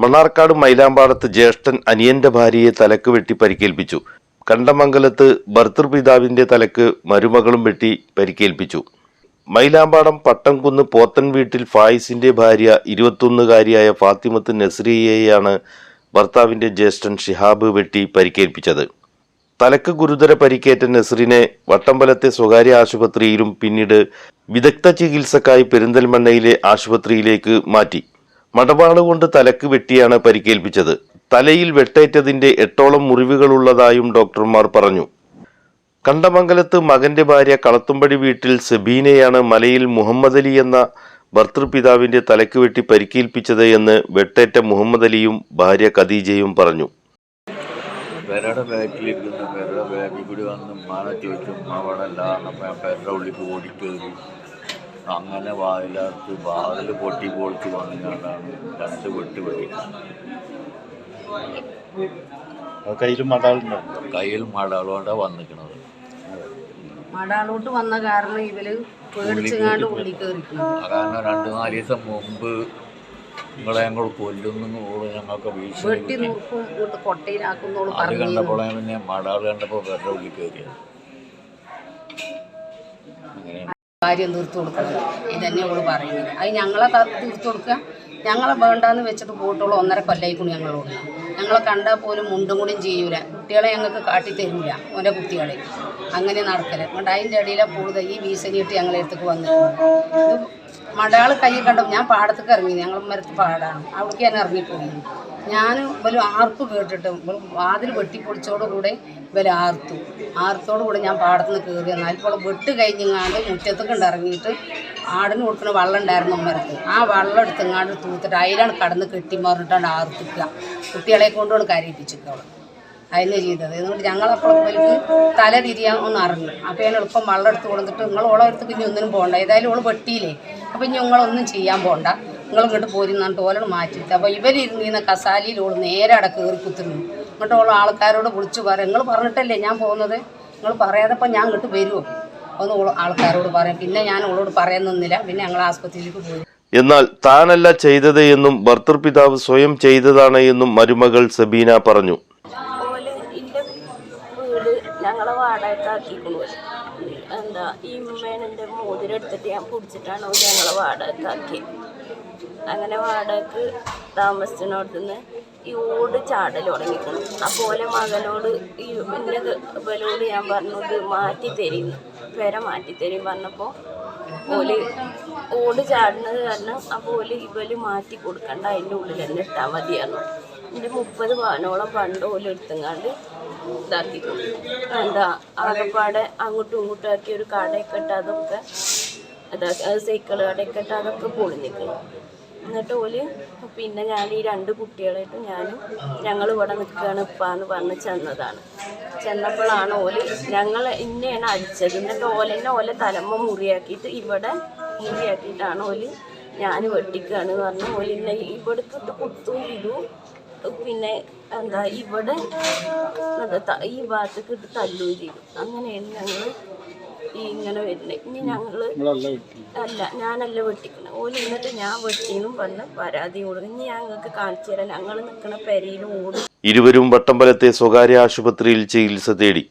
മണ്ണാർക്കാട് മൈലാമ്പാടത്ത് ജ്യേഷ്ഠൻ അനിയന്റെ ഭാര്യയെ തലക്ക് വെട്ടി പരിക്കേൽപ്പിച്ചു. കണ്ടമംഗലത്ത് ഭർത്തൃപിതാവിന്റെ തലക്ക് മരുമകളും വെട്ടി പരിക്കേൽപ്പിച്ചു. മൈലാമ്പാടം പട്ടംകുന്ന് പോത്തൻ വീട്ടിൽ ഫായിസിന്റെ ഭാര്യ ഇരുപത്തൊന്നുകാരിയായ ഫാത്തിമത്ത് നസ്രിയയെയാണ് ഭർത്താവിന്റെ ജ്യേഷ്ഠൻ ഷിഹാബ് വെട്ടി പരിക്കേൽപ്പിച്ചത്. തലക്ക് ഗുരുതര പരിക്കേറ്റ നസ്രിനെ വട്ടമ്പലത്തെ സ്വകാര്യ ആശുപത്രിയിലും പിന്നീട് വിദഗ്ധ ചികിത്സക്കായി പെരിന്തൽമണ്ണയിലെ ആശുപത്രിയിലേക്ക് മാറ്റി. മടവാൾ കൊണ്ട് തലക്ക് വെട്ടിയാണ് പരിക്കേൽപ്പിച്ചത്. തലയിൽ വെട്ടേറ്റതിന്റെ എട്ടോളം മുറിവുകളുള്ളതായും ഡോക്ടർമാർ പറഞ്ഞു. കണ്ടമംഗലത്ത് മകന്റെ ഭാര്യ കളത്തുംപടി വീട്ടിൽ സെബീനയാണ് മലയിൽ മുഹമ്മദ് അലി എന്ന ഭർത്തൃപിതാവിന്റെ തലക്ക് വെട്ടി പരിക്കേൽപ്പിച്ചത് എന്ന് വെട്ടേറ്റ മുഹമ്മദ് അലിയും ഭാര്യ ഖദീജയും പറഞ്ഞു. പെരയുടെ ബാക്കിലിരിക്കുന്ന കൂടി വന്ന് മാന ചോദിച്ചു അല്ല അപ്പം ഓടിക്കയറി അങ്ങനെ വായിലകത്ത് വാതിൽ പൊട്ടി പൊളിച്ച് വന്നുകൊണ്ടാണ് രണ്ട് വെട്ടി വെട്ടി. കയ്യിൽ മടാളുണ്ടോ കയ്യിൽ മടകളോടെ വന്നിക്കണത്. മടാളോട്ട് വന്ന കാരണം ഇവർ പേടിച്ചങ്ങാണ്ട് ഉള്ളിൽ കയറിക്കണം കാരണം രണ്ട് നാല് ദിവസം മുമ്പ് നിങ്ങളെ ഞങ്ങൾ കൊല്ലുന്നു ഞങ്ങൾക്ക് വീഴ്ച അത് പറഞ്ഞു കണ്ടപ്പോഴേ പിന്നെ മടാൾ കണ്ടപ്പോൾ വെറുതെ ഉള്ളിൽ കയറിയത് അങ്ങനെ കാര്യം തീർത്തു കൊടുക്കുന്നത് ഇതന്നെ അവൾ പറയുന്നത്. അത് ഞങ്ങളെ തീർത്തു കൊടുക്കുക. ഞങ്ങളെ വേണ്ടാന്ന് വെച്ചിട്ട് പോയിട്ടുള്ള ഒന്നര കൊല്ലായിക്കൊണ്ട് ഞങ്ങളോട്. ഞങ്ങളെ കണ്ടാൽ പോലും മുണ്ടും കൂടിയും ചെയ്യൂല. കുട്ടികളെ ഞങ്ങൾക്ക് കാട്ടി തരൂല ഓരോ കുട്ടികളെ. അങ്ങനെ നടക്കൽ. അതുകൊണ്ട് അതിന്റെ ഇടയിലെ കൂടുതൽ ഈ ഭീഷണിയിട്ട് ഞങ്ങളെ അടുത്തേക്ക് വന്നിട്ടുണ്ട് ഇത് മടയാൾ കൈ കണ്ടു ഞാൻ പാടത്തേക്ക് ഇറങ്ങി. ഞങ്ങൾ മരത്ത് പാടാണ്. അവിടേക്ക് ഞാൻ ഇറങ്ങിപ്പോയി. ഞാൻ ഇവൽ ആർപ്പ് കേട്ടിട്ട് ഇവൽ വാതിൽ വെട്ടിപ്പൊടിച്ചോടുകൂടെ ഇവൽ ആർത്തു. ആർത്തോടു കൂടെ ഞാൻ പാടത്തുനിന്ന് കയറി എന്നാൽ ഇപ്പോൾ വെട്ട് കഴിഞ്ഞങ്ങാണ്ട് മുറ്റത്തൊക്കെ ഇറങ്ങിയിട്ട് ആടിന് കൊടുക്കുന്ന വെള്ളം ഉണ്ടായിരുന്നു മരത്ത് ആ വെള്ളം എടുത്തെങ്ങാണ്ട് തൂത്തിട്ട് അതിലാണ് കടന്ന് കെട്ടിമാറിട്ടാണ് ആർത്തിക്കുക കുട്ടികളെ കൊണ്ടുകൊണ്ട് കരയിപ്പിച്ചിട്ട് അവൾ അതിനെ ചെയ്തത്. അതുകൊണ്ട് ഞങ്ങളപ്പോൾ ഇവർക്ക് തല തിരിയാൻ ഒന്ന് അറിഞ്ഞു. അപ്പോൾ ഞാൻ എളുപ്പം വെള്ളം എടുത്ത് കൊടുത്തിട്ട് നിങ്ങൾ ഓളെ എടുത്ത് പിന്നെ ഒന്നിനും പോകണ്ട. ഏതായാലും ഓൾ വെട്ടിയില്ലേ? അപ്പം ഇനി നിങ്ങളൊന്നും ചെയ്യാൻ പോകണ്ട. നിങ്ങൾ ഇങ്ങോട്ട് പോരുന്നിട്ട് ഓലോട് മാറ്റിയിട്ട് അപ്പോൾ ഇവരിരുന്നിരുന്ന കസാലിയിൽ ഓൾ നേരെ അട കയറി കുത്തിരുന്നു. എന്നിട്ട് ഓളോ ആൾക്കാരോട് വിളിച്ചു പറയും നിങ്ങൾ പറഞ്ഞിട്ടല്ലേ ഞാൻ പോകുന്നത്? നിങ്ങൾ പറയാതപ്പോൾ ഞാൻ ഇങ്ങോട്ട് വരുമോ ഒന്ന് ആൾക്കാരോട് പറയും. പിന്നെ ഞാൻ ഓളോട് പറയാൻ പിന്നെ ഞങ്ങൾ ആസ്പത്രിയിലേക്ക് പോയി. എന്നാൽ താനല്ല ചെയ്തത് എന്നും ഭർത്തൃപിതാവ് സ്വയം ചെയ്തതാണ് എന്നും മരുമകൾ സബീന പറഞ്ഞു. ഞങ്ങളെ ആക്കിക്കുന്നു എന്താ ഈ ഉമ്മേനെ മോതിരം എടുത്തിട്ട് ഞാൻ പിടിച്ചിട്ടാണ് ഓൽ ഞങ്ങളെ ആക്കി. അങ്ങനെ വാടകക്ക് താമസിച്ചിടത്തുനിന്ന് ഈ ഓട് ചാടൽ തുടങ്ങിക്കണം. അപ്പോലെ മകനോട് ഈ എന്റെ ഇവലോട് ഞാൻ പറഞ്ഞത് മാറ്റി തരും പേരെ മാറ്റി തരും പറഞ്ഞപ്പോൾ ഓൽ ഓട് ചാടുന്നത് കാരണം അപ്പോൾ ഓൽ ഇവൽ മാറ്റി കൊടുക്കണ്ട അതിന്റെ ഉള്ളിൽ തന്നെ ഇട്ടാൽ മതിയായിരുന്നു എന്റെ മുപ്പത് പവനോളം പണ്ട് ഓല എടുത്തങ്ങാണ്ട് ഇതാക്കി. എന്താ ആകെപ്പാടെ അങ്ങോട്ടും ഇങ്ങോട്ടും ആക്കി ഒരു കടയൊക്കെ ഇട്ട് അതൊക്കെ ഇതാക്കി സൈക്കിൾ കടയൊക്കെ ഇട്ട് അതൊക്കെ പൊളിഞ്ഞിക്കുന്നു എന്നിട്ട് ഓൽ പിന്നെ ഞാൻ ഈ രണ്ട് കുട്ടികളായിട്ട് ഞാനും ഞങ്ങൾ ഇവിടെ നിൽക്കുകയാണ് ഇപ്പാന്ന് പറഞ്ഞ് ചെന്നതാണ്. ചെന്നപ്പോഴാണ് ഓൽ ഞങ്ങൾ ഇന്നെയാണ് അടിച്ചത്. എന്നിട്ട് ഓലെന്നെ ഓലെ തലമ്മ മുറിയാക്കിയിട്ട് ഇവിടെ മുറിയാക്കിയിട്ടാണ് ഓൽ ഞാൻ വെട്ടിക്കുകയാണ് പറഞ്ഞു ഓൽ ഇന്നെ ഇട്ട് കുത്തും ഇടും പിന്നെ എന്താ ഇവിടെ ഈ ഭാഗത്തേക്ക് ഇട്ട് തല്ലുകയും ചെയ്തു അങ്ങനെയാണ് ഞങ്ങൾ ഈ ഇങ്ങനെ വരുന്നത് ഇനി ഞങ്ങൾ അല്ല ഞാനല്ല വെട്ടിക്കണം. ഓൽ എന്നിട്ട് ഞാൻ വെട്ടിയെന്നും പറഞ്ഞ് പരാതി കൊടുക്കും. ഇനി ഞങ്ങൾക്ക് കാണിച്ചു തരാം. ഞങ്ങൾ നിൽക്കുന്ന പെരയിലും ഓടും. ഇരുവരും വട്ടമ്പലത്തെ സ്വകാര്യ ആശുപത്രിയിൽ ചികിത്സ തേടി.